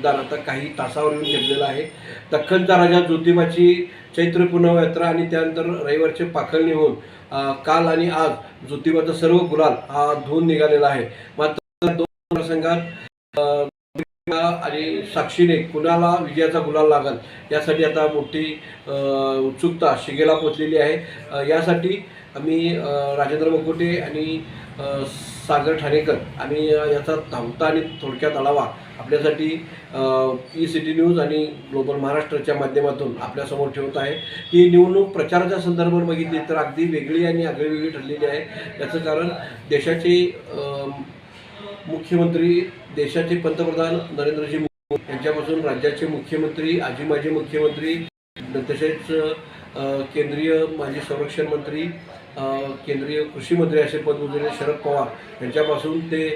मतदान आता काही तासावर येऊन ठेपलेलं आहे. दख्खनचा राजा ज्योतिबाची चैत्र पुनव यात्रा आणि त्यानंतर रविवारचे पाखळणी होऊन काल आणि आज ज्योतिबाचा सर्व गुलाल हा धुवून निघालेला आहे. मात्र दोन प्रसंगात आणि साक्षीने कुणाला विजयाचा गुलाल लागल यासाठी आता मोठी उत्सुकता शिगेला पोचलेली आहे. यासाठी आम्ही राजेंद्र मकोटे आणि सागर ठाणेकर आणि याचा धावता आणि थोडक्यात आढावा आपल्यासाठी ई सिटी न्यूज आणि ग्लोबल महाराष्ट्राच्या माध्यमातून आपल्यासमोर ठेवत आहे. ही निवडणूक प्रचाराच्या संदर्भात बघितली तर अगदी वेगळी आणि आगळीवेगळी ठरलेली आहे. याचं कारण देशाचे मुख्यमंत्री देशाचे पंतप्रधान नरेंद्रजी मोदी यांच्यापासून राज्याचे मुख्यमंत्री आजी माजी मुख्यमंत्री तसेच केंद्रीय माजी संरक्षण मंत्री केंद्रीय कृषी मंत्री असे पद भूषवलेले शरद पवार यांच्यापासून ते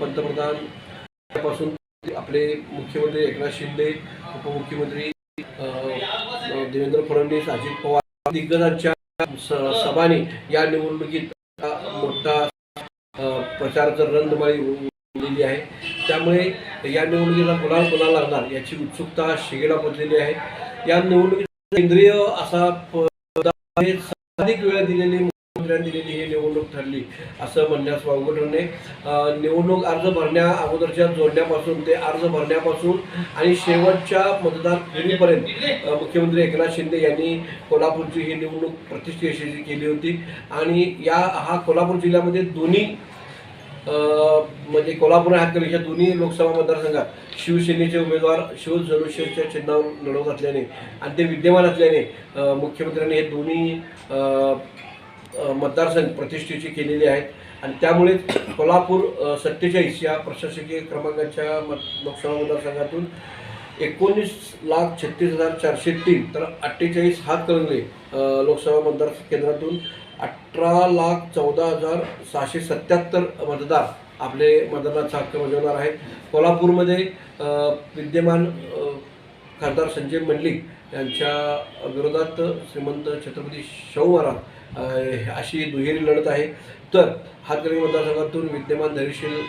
पंतप्रधानपासून आपले मुख्यमंत्री एकनाथ शिंदे उपमुख्यमंत्री देवेंद्र फडणवीस अजित पवार दिग्गजांच्या सभाने या निवडणुकीत मोठा प्रचाराचं रणधुमाळी उडलेली आहे. त्यामुळे या निवडणुकीला कुणाल कुणाला लागणार याची उत्सुकता शिगेला पोचलेली आहे. या निवडणुकीत केंद्रीय असा अधिक वेळा दिलेली मुख्यमंत्र्यांनी दिलेली ही निवडणूक ठरली असं म्हणण्यास वावगं निवडणूक अर्ज भरण्या अगोदरच्या जोडण्यापासून ते अर्ज भरण्यापासून आणि शेवटच्या मतदार फेरीपर्यंत मुख्यमंत्री एकनाथ शिंदे यांनी कोल्हापूरची ही निवडणूक प्रतिष्ठेशी केली होती. आणि या हा कोल्हापूर जिल्ह्यामध्ये दोन्ही म्हणजे कोल्हापूर आणि या दोन्ही लोकसभा मतदारसंघात शिवसेनेचे उमेदवार शिवधनुष्याच्या चिन्हावर लढवत असल्याने आणि ते विद्यमान असल्याने मुख्यमंत्र्यांनी हे दोन्ही मतदारसंघ प्रतिष्ठेचे केलेले आहेत. आणि त्यामुळे कोल्हापूर सत्तेचाळीस या प्रशासकीय क्रमांकाच्या मत लोकसभा मतदारसंघातून एकोणीस लाख छत्तीस हजार चारशे तीन तर अठ्ठेचाळीस हातकणंगले लोकसभा मतदार केंद्रातून अठरा लाख चौदा हजार सहाशे सत्याहत्तर मतदार आपले मतदानाचा हक्क बजावणार आहेत. कोल्हापूरमध्ये विद्यमान खासदार संजय मंडलिक यांच्या विरोधात श्रीमंत छत्रपती शाहू महाराज अशी दुहेरी लढत आहे. तर हातकणंगले मतदारसंघातून विद्यमान धैर्यशील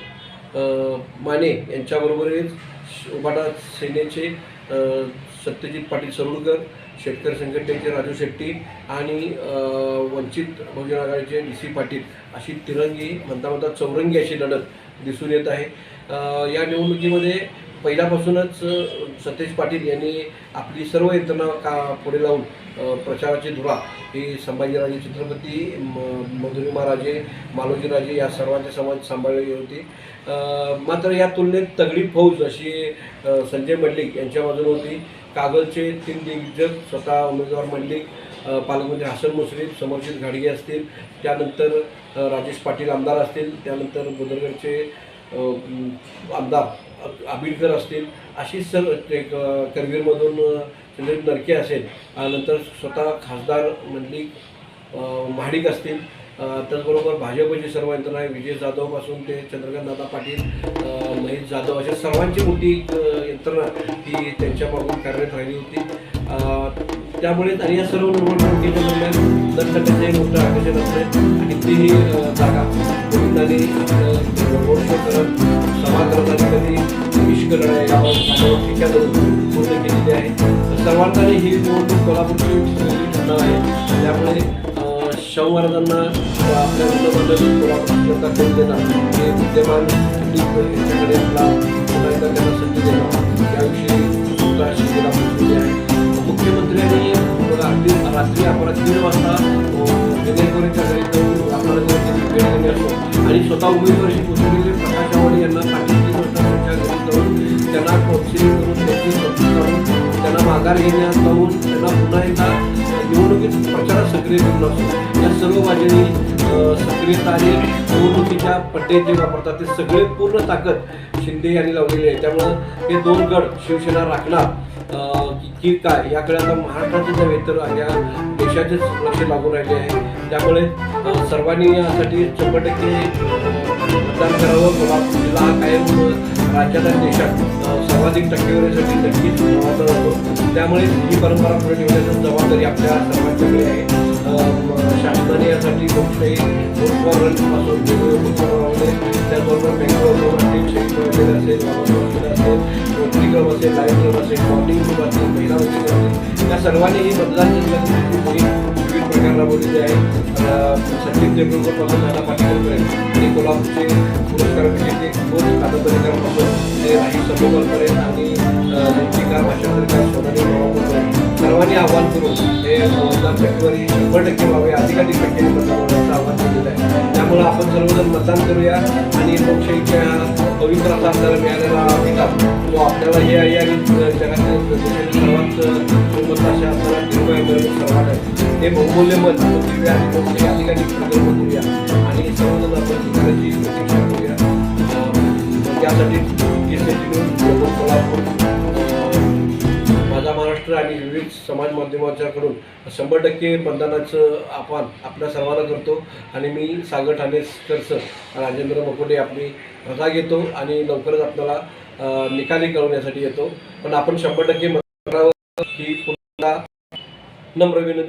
माने यांच्याबरोबरच उबाटा सेनेचे सत्यजित पाटील सरुडकर शेतकरी संघटनेचे राजू शेट्टी आणि वंचित बहुजन आघाडीचे डी सी पाटील अशी तिरंगी म्हणता म्हणता चौरंगी अशी लढत दिसून येत आहे. या निवडणुकीमध्ये पहिल्यापासूनच सतेज पाटील यांनी आपली सर्व यंत्रणा का पुढे लावून प्रचाराची धुरा ही संभाजीराजे छत्रपती म- मधुरिमाराजे मालोजीराजे या सर्वांचे समाज सांभाळलेली होती. मात्र या तुलनेत तगडी फौज अशी संजय मल्लिक यांच्या बाजूने होती. कागलचे तीन दिग्गज स्वतः उमेदवार मंडलिक पालकमंत्री हसन मुश्रीफ समर्जित घाडगे असतील. त्यानंतर राजेश पाटील आमदार असतील. त्यानंतर बुदरगडचे आमदार आबिडकर असतील अशी सर एक करवीरमधून अ, नरके असेल नंतर स्वतः खासदार मंडलिक महाडिक असतील त्याचबरोबर भाजपची सर्व यंत्रणा आहे विजय जाधवपासून ते चंद्रकांत दादा पाटील महेश जाधव अशा सर्वांची मोठी यंत्रणा ही त्यांच्यामागून कार्यरत राहिली होती. त्यामुळे आणि या सर्व निवडणुकीच्या दरम्यान दत्तकाचे मोठं आकर्षण असते आणि तीही जागा गोविंदाने रोड शो करत सभा करत आणि कधी इश्क लढाई यावर माझ्यावर टीका करून पूर्ण केलेली आहे. तर सर्वांना ही निवडणूक कोल्हापूरची ठरणार आहे. त्यामुळे अ, आपल्या विरोधामध्ये कोल्हापूर जनता करून देणार. हे विद्यमान त्यांना संधी देणार. रात्री वाजता विजयपुरीच्या घरी जाऊन आपल्याला भेट दिली असतो आणि स्वतः उमेदवारी पोचलेले प्रकाश आव्हाड यांना सांगितली वाजता त्यांच्या घरी जाऊन त्यांना कौन्सिलिंग करून त्यांची चौकशी काढून त्यांना माघार घेण्यात जाऊन त्यांना पुन्हा एकदा निवडणुकीत प्रचारात सक्रिय करून असतो या सर्व बाजूनी अ, सक्रियता आणि निवडणुकीच्या पड्डे जे वापरतात ते सगळे पूर्ण ताकद शिंदे यांनी लावलेली आहे. त्यामुळं हे दोन गड शिवसेना राखणार की- काय? याकडे आता महाराष्ट्राचं नव्हे तर या देशाचेच लक्ष लागू राहिले आहे. त्यामुळे सर्वांनी यासाठी शंभर टक्के मतदान करावं. कोल्हापूर जिल्हा हा कायम राज्यात आणि देशात सर्वाधिक टक्केवारीसाठी नक्कीच जबाबदार होतो त्यामुळे ही परंपरा पुढे ठेवण्याची जबाबदारी आपल्या सर्वांच्याकडे आहे. शासनाने यासाठी लोकशाही पासून उपक्रमामध्ये त्याचबरोबर बँक असेल शेअर वगैरे असेल वाहन असेल रोटरी क्लब लाईव्ह असेल. सर्वांनी या मतदान विविध प्रकार राबवलेली आहे अं, सचिन तेंडुलकरपासून नाना पाटीलपर्यंत आणि कोल्हापूरचे पुरस्कार विजेते कोच कादंबरीकरांपासून ते राही समोरपर्यंत आणि अं, भाषांतरकार सोनाली भावापर्यंत सर्वांनी आव्हान करून हे मतदान टक्केवारी शंभर टक्के व्हावे अधिकाधिक टक्के मतदान आव्हान केलेलं आहे त्यामुळं आपण सर्वजण मतदान करूया आणि लोकशाहीच्या पवित्र असा आपल्याला मिळालेला अधिकार तो आपल्याला हे आहे आणि जगातल्या देशातील सर्वात आहे हे बहुमूल्य मत आपण देऊया करूया आणि सर्वजण आपण प्रतीक्षा करूया. त्यासाठी माझा महाराष्ट्र आणि विविध समाज माध्यमांच्याकडून शंभर टक्के मतदानाचं आव्हान आपल्या सर्वांना करतो. आणि मी सागर ठाणेकर सर राजेंद्र मकोटे आपली रजा घेतो आणि लवकरच आपल्याला निकाली कळवण्यासाठी येतो. पण आपण शंभर टक्के मतदानावर ही पुन्हा नम्र विनंती.